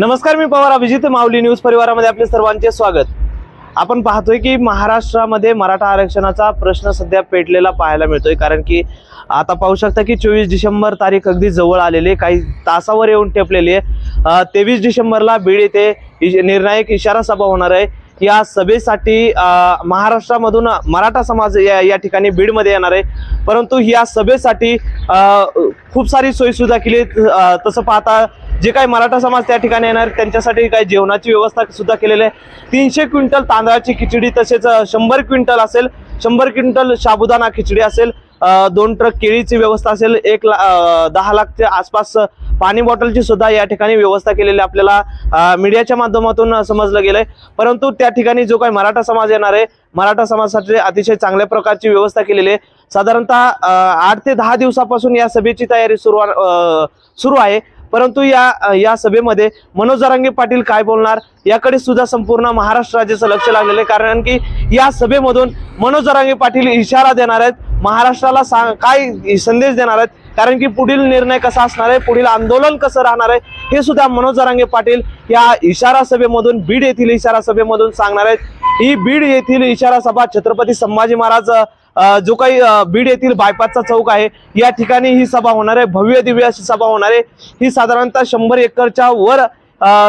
नमस्कार मी पवार अभिजित माऊली न्यूज परिवारामध्ये आपले सर्वांचे स्वागत. आपण पाहतोय की महाराष्ट्रामध्ये मराठा आरक्षणाचा प्रश्न सध्या पेटलेला पाहायला मिळतोय कारण की आता पाहू शकता की चोवीस डिसेंबर तारीख अगदी जवळ आलेली आहे काही तासावर येऊन ठेपलेली आहे. तेवीस डिसेंबरला बीड येथे इश- निर्णायक इशारा सभा होणार आहे. या सभेसाठी महाराष्ट्रामधून मराठा समाज या या ठिकाणी बीडमध्ये येणार आहे. परंतु या सभेसाठी खूप सारी सोयीसुविधा केली तसं पाहता जे काही मराठा समाज त्या ठिकाणी येणार आहेत, त्यांच्यासाठी काही जेवणाची व्यवस्था सुद्धा केलेली आहे. तीनशे क्विंटल तांदळाची खिचडी तसेच शंभर क्विंटल असेल शंभर क्विंटल साबुदाणा खिचडी असेल दोन ट्रक केळीची व्यवस्था असेल एक ला दहा लाखच्या आसपास पाणी बॉटलची सुद्धा या ठिकाणी व्यवस्था केलेली आपल्याला मीडियाच्या माध्यमातून समजलं गेलंय. परंतु त्या ठिकाणी जो काही मराठा समाज येणार आहे मराठा समाजासाठी अतिशय चांगल्या प्रकारची व्यवस्था केलेली आहे. साधारणतः आठ ते दहा दिवसापासून या सभेची तयारी सुरू सुरू आहे. परंतु या या सभेमध्ये मनोज जरांगे पाटील काय बोलणार? याकडे सुद्धा संपूर्ण महाराष्ट्र राज्याचं लक्ष लागलेलं आहे. कारण की या सभेमधून मनोज जरांगे पाटील इशारा देणार आहेत. महाराष्ट्राला सांग काय संदेश देणार आहेत? कारण की पुढील निर्णय कसा असणार आहे? पुढील आंदोलन कसं राहणार आहे? हे सुद्धा मनोज जरांगे पाटील या इशारा सभेमधून बीड येथील इशारा सभेमधून सांगणार आहेत. ही बीड येथील इशारा सभा छत्रपती संभाजी महाराज जो काही बीड येथील बायपासचा चौक आहे या ठिकाणी ही सभा होणार आहे. भव्य दिव्य अशी सभा होणार आहे. ही साधारणतः शंभर एकरच्या वर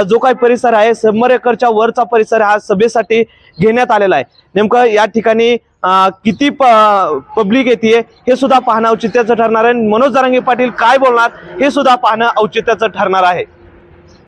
जो काही परिसर आहे शंभर एकरच्या वरचा परिसर हा सभेसाठी घेण्यात आलेला आहे. नेमकं या ठिकाणी किती पब्लिक येते हे सुद्धा पाहणं औचित्याचं ठरणार आहे. मनोज जरांगे पाटील काय बोलणार हे सुद्धा पाहणं औचित्याचं ठरणार आहे.